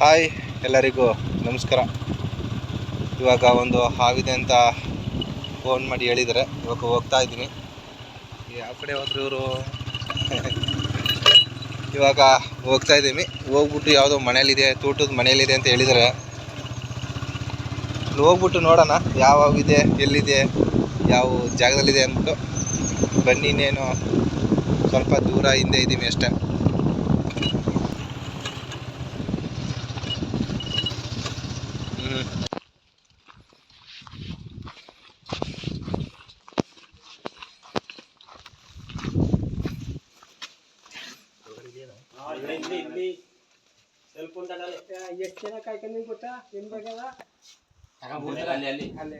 Hi ಎಲ್ಲರಿಗೂ ನಮಸ್ಕಾರ. ಇವಾಗ ಒಂದು ಹಾವಿದೆ ಅಂತ ಫೋನ್ ಮಾಡಿ ಹೇಳಿದರೆ ಇವಾಗ ಹೋಗ್ತಾ ಇದ್ದೀನಿ. ಯಾವ ಕಡೆ ಹೋದ್ರು ಇವರು? ಇವಾಗ ಹೋಗ್ತಾ ಇದ್ದೀನಿ ಹೋಗ್ಬಿಟ್ಟು ಯಾವುದೋ ಮನೇಲಿದೆ ತೋಟದ ಮನೇಲಿದೆ ಅಂತ ಹೇಳಿದರೆ ಹೋಗ್ಬಿಟ್ಟು ನೋಡೋಣ ಯಾವಿದೆ ಎಲ್ಲಿದೆ, ಯಾವ ಜಾಗದಲ್ಲಿದೆ ಅಂದ್ಬಿಟ್ಟು. ಬನ್ನಿ ಇನ್ನೇನು ಸ್ವಲ್ಪ ದೂರ ಹಿಂದೆ ಇದ್ದೀನಿ ಅಷ್ಟೇ. ಎಷ್ಟು ಜನ ಕಾಯ್ಕೊಂಡು ಗೊತ್ತಾ ನಿಮ್ ಬಗ್ಗೆ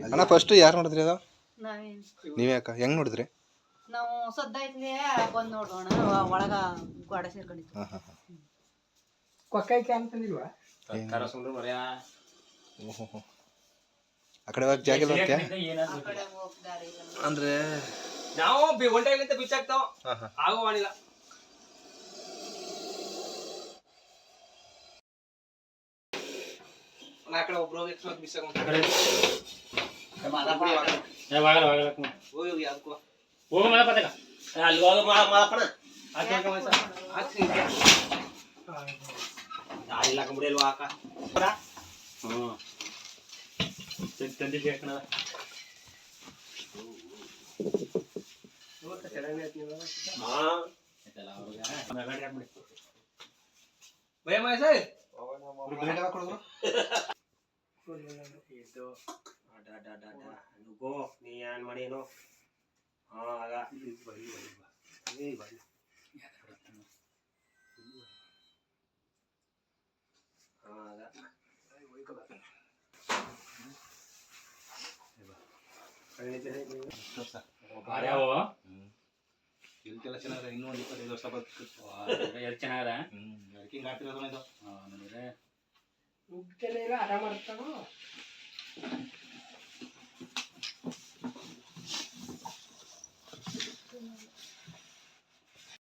ಅಣ್ಣ ಫಸ್ಟ್ ಯಾರು ನೋಡಿದ್ರಿ ಅದು? ನಾವೇನ್? ನೀವೇ ಅಕ್ಕ ಹೆಂಗ್ ನೋಡಿದ್ರಿ? ನಾವು ಸದ್ದಾಯ್ತಲೇ ಬಂದ್ ನೋಡೋಣ ಒಳಗ ಗೋಡೆ ಸೇರ್ಕೊಂಡಿತ್ತು ಕೊಕ್ಕೈಕೆ ಅಂತಂದಿಲ್ವಾ ಓಹೋ ಆ ಕಡೆ ಹೋಗಕ್ಕೆ ಜಾಗ ಇಲ್ಲ ಇಲ್ಲ. ಅಂದ್ರೆ ನಾವು ಒಂಟಾಗ್ಲಿಂದ ಬಿಚ್ಚಾಕ್ತಾವ ಆಗೋ ಮಾಡಿಲ್ಲ. ಆ ಕಡೆ ಒಬ್ರು ಹೋಗಿ ಎತ್ಕೊಂಡು ಬಿಸಾಕೊಂಡ್ ಹೋಗಿ ಹೋಗಿ ಅದಕ್ಕೂ ಅಲ್ಲಿ ಹೋಗಿ ಮಾಡಪ್ಪಣ ಇಲ್ಲ ಕಂಬಿಡಿಲ್ವಾ ಅಕ್ಕ ಭಯ ಮಹೇಶ ಇದು ಗೋ ನೀ ಏನ್ ಮಾಡೇನು ಹಾ ಆಗ ಹಾ ಆಗ ಇದಕ್ಕೆಲ್ಲ ಚೆನ್ನಾಗಿದೆ ಇನ್ನೂ ಒಂದು ಇಪ್ಪತ್ತೈದು ವರ್ಷ ಬದುಕು ಚೆನ್ನಾಗದ? ಹ್ಞೂ ವರ್ಕಿಂಗ್ ಆಗ್ತಿರೋದು ಇದು ಆರಾಮ